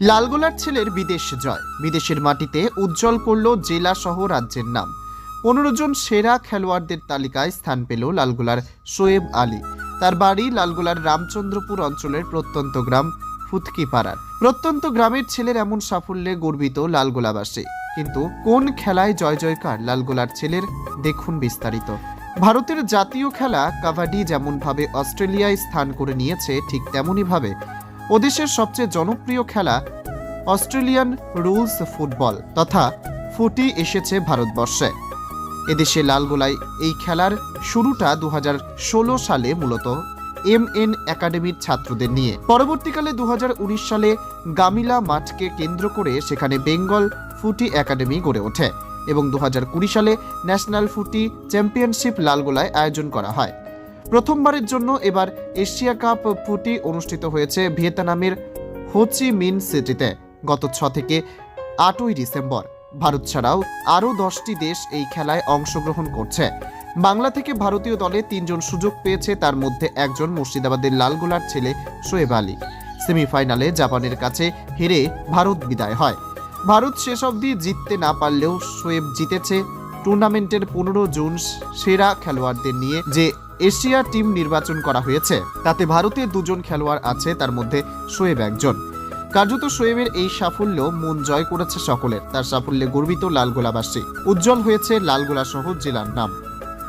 লালগোলার ছেলের বিদেশ জয়। বিদেশের মাটিতে উজ্জ্বল করল জেলা সহ রাজ্যের নাম। পনেরো জন সেরা খেলোয়াড়দের তালিকায় স্থান পেল লালগোলার শোয়েব আলী। তার বাড়ি লালগোলার রামচন্দ্রপুর অঞ্চলের প্রত্যন্ত গ্রাম ফুতকিপাড়ার। প্রত্যন্ত গ্রামের ছেলের এমন সাফল্যে গর্বিত লালগোলাবাসী। কিন্তু কোন খেলায় জয় জয়কার লালগোলার ছেলের, দেখুন বিস্তারিত। ভারতের জাতীয় খেলা কাবাডি যেমনভাবে অস্ট্রেলিয়ায় স্থান করে নিয়েছে, ঠিক তেমনইভাবে ওদেশের সবচেয়ে জনপ্রিয় খেলা অস্ট্রেলিয়ান রুলস ফুটবল তথা ফুটি এসেছে ভারতবর্ষে। এদেশে লালগোলায় এই খেলার শুরুটা দু হাজার ষোলো সালে মূলত এম এন একাডেমির ছাত্রদের নিয়ে। পরবর্তীকালে দু হাজার উনিশ সালে গামিলা মাঠকে কেন্দ্র করে সেখানে বেঙ্গল ফুটি একাডেমি গড়ে ওঠে এবং দু হাজার কুড়ি সালে ন্যাশনাল ফুটি চ্যাম্পিয়নশিপ লালগোলায় আয়োজন করা হয়। প্রথমবারের জন্য এবার এশিয়া কাপ ফুটি অনুষ্ঠিত হয়েছে ভিয়েতনামের হোচি মিন সিটিতে গত ছ থেকে আটই ডিসেম্বর। ভারত ছাড়াও আরও দশটি দেশ এই খেলায় অংশগ্রহণ করছে। বাংলা থেকে ভারতীয় দলে তিনজন সুযোগ পেয়েছে, তার মধ্যে একজন মুর্শিদাবাদের লালগোলার ছেলে শোয়েব আলী। সেমিফাইনালে জাপানের কাছে হেরে ভারত বিদায় হয়। ভারত শেষ অবধি জিততে না পারলেও শোয়েব জিতেছে। টুর্নামেন্টের পনেরো জুন সেরা খেলোয়াড়দের নিয়ে যে এশিয়া টিম নির্বাচন করা হয়েছে। তাতে ভারতের দুজন খেলোয়াড় আছে, তার মধ্যে শোয়েব একজন। কার্যত শোয়েবের এই সাফল্য মন জয় করেছে সকলের। তার সাফল্যে গর্বিত লালগোলাবাসী উজ্জ্বল হয়েছে লালগোলা সহ জেলার নাম।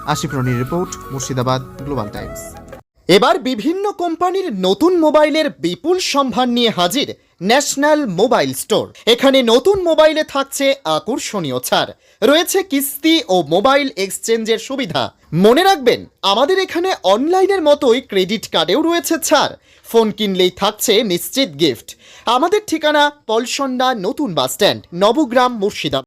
Asif report, Murshidabad, global times. এবার বিভিন্ন কোম্পানির নতুন মোবাইলের বিপুল সম্ভার নিয়ে হাজির ন্যাশনাল মোবাইল স্টোর। এখানে নতুন মোবাইলে থাকছে আকর্ষণীয় ছাড়। রয়েছে কিস্তি ও মোবাইল এক্সচেঞ্জের সুবিধা। মনে রাখবেন, আমাদের এখানে অনলাইনের মতোই ক্রেডিট কার্ডেও রয়েছে ছাড়। ফোন কিনলেই থাকছে নিশ্চিত গিফট। আমাদের ঠিকানা পলসন্ডা নতুন বাস স্ট্যান্ড নবগ্রাম মুর্শিদাবাদ।